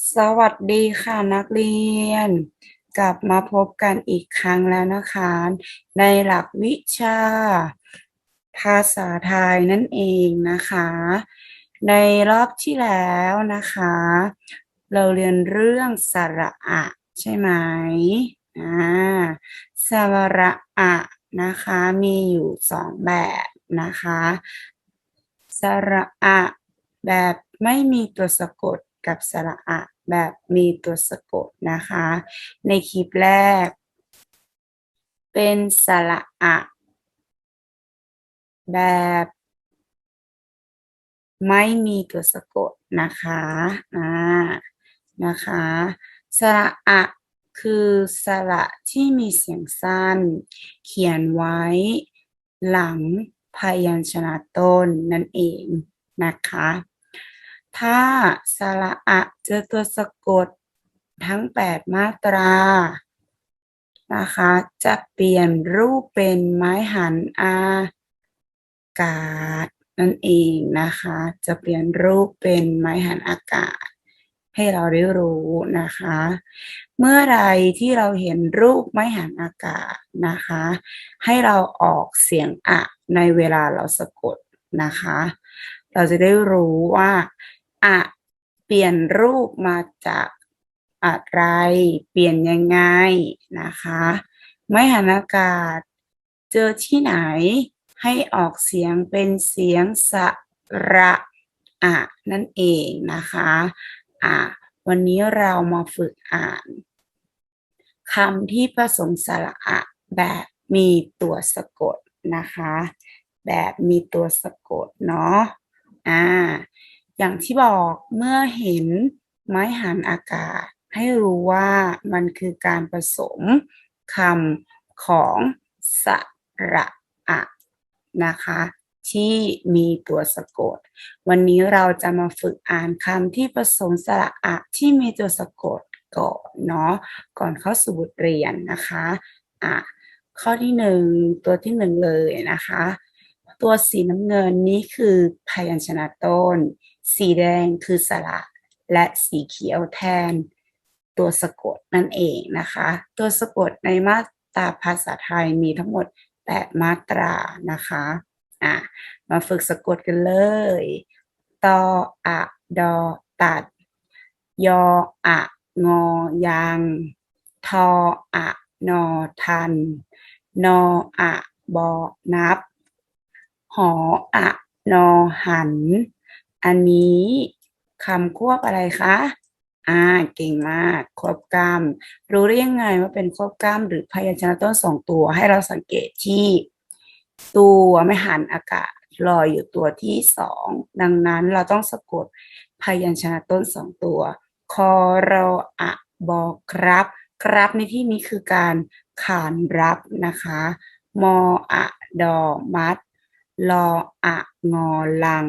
สวัสดีค่ะนักเรียน กลับมาพบกันอีกครั้งแล้วนะคะ ในหลักวิชา ภาษาไทยนั่นเองนะคะ ในรอบที่แล้วนะคะ เราเรียนเรื่องสระอะใช่ไหมอ่าสระอะนะคะมีอยู่สองแบบนะคะ สระอะแบบไม่มีตัวสะกด กับสระอะแบบมีตัวสะกดนะคะ ในคลิปแรก เป็นสระอะแบบ ไม่มีตัวสะกดนะคะอ่านะคะ สระอะคือสระที่มีเสียงสั้น เขียนไว้หลังพยัญชนะต้นนั่นเองนะคะ ถ้าสระอะเจอตัวสะกดทั้ง 8 มาตรานะคะ จะเปลี่ยนรูปเป็นไม้หันอากาศนั่นเองนะคะ จะเปลี่ยนรูปเป็นไม้หันอากาศ ให้เราได้รู้นะคะ เมื่อใดที่เราเห็นรูปไม้หันอากาศนะคะ ให้เราออกเสียงอะในเวลาเราสะกดนะคะ เราจะได้รู้ว่า อะเปลี่ยนรูปมาจากอะไร เปลี่ยนยังไงนะคะ ไม้หันอากาศ เจอที่ไหนให้ออกเสียงเป็นเสียงสระอะนั่นเองนะคะอะวันนี้เรามาฝึกอ่านคำที่ผสมสระอะแบบมีตัวสะกดนะคะ แบบมีตัวสะกดเนาะอ่า อย่างที่บอกเมื่อเห็นไม้หันอากาศ ให้รู้ว่ามันคือการผสมคำของสระอะนะคะ ที่มีตัวสะกด วันนี้เราจะมาฝึกอ่านคำที่ผสมสระอะที่มีตัวสะกดก่อนเนาะก่อนเข้าสู่บทเรียนนะคะอะข้อที่หนึ่งตัวที่หนึ่งเลยนะคะ ตัวสีน้ำเงินนี้คือพยัญชนะต้น สีแดงคือสระ และสีเขียวแทน ตัวสะกดนั่นเองนะคะ ตัวสะกดในมาตราภาษาไทยมีทั้งหมด8มาตรานะคะอะมาฝึกสะกดกันเลย ตออะดอตัด ยออะงอยัง ทออะนอทัน นออะบอนับ หออะนอหัน อันนี้คำควบอะไรคะ อ่า เก่งมาก ควบกล้ำรู้ได้ยังไงว่าเป็นควบกล้ำหรือพยัญชนะต้นสองตัว ให้เราสังเกตที่ตัวไม่หันอากาศลอยอยู่ตัวที่สอง ดังนั้นเราต้องสะกดพยัญชนะต้นสองตัว คอรออะบอกครับ ครับในที่นี้คือการขานรับนะคะ มออะดอมัด ลออะงอลัง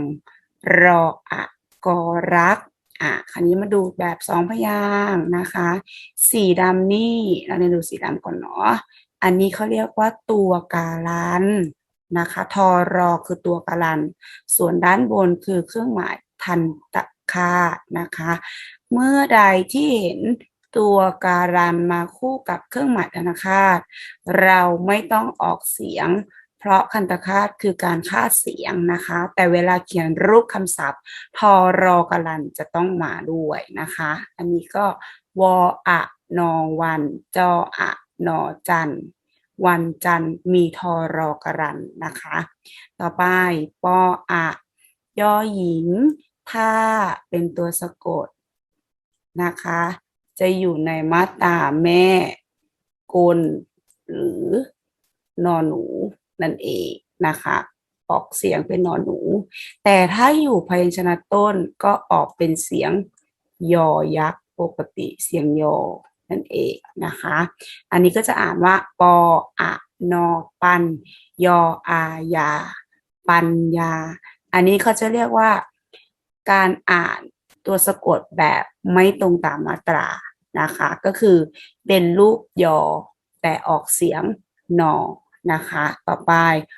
รออะกอรักอะคราวนี้มาดูแบบสองพยางค์นะคะ สีดำนี่เราเรียนดูสีดำก่อนเนาะอันนี้เขาเรียกว่าตัวการันนะคะ ทอรอคือตัวการัน ส่วนด้านบนคือเครื่องหมายทันตะคานะคะ เมื่อใดที่เห็นตัวการันมาคู่กับเครื่องหมายธนาคาตเราไม่ต้องออกเสียง เพราะคันตคาตคือการคาดเสียงนะคะ แต่เวลาเขียนรูปคำศัพท์ ทอรอกรันจะต้องมาด้วยนะคะ อันนี้ก็วออะนอวัน จออะนอจัน วันจันมีทอรอกรันนะคะ ต่อไปปออะย่อหญิง ถ้าเป็นตัวสะกดนะคะ จะอยู่ในมาตราแม่กลหรือนอหนู นั่นเองนะคะออกเสียงเป็นนอหนู แต่ถ้าอยู่พยัญชนะต้นก็ออกเป็นเสียงยอยักษ์ปกติเสียงยอนั่นเองนะคะ อันนี้ก็จะอ่านว่าปออะนอปัน ยออายา ปัญญา อันนี้เขาจะเรียกว่าการอ่านตัวสะกดแบบไม่ตรงตามมาตรานะคะ ก็คือเป็นรูปยอแต่ออกเสียงนอ นะคะ ต่อไป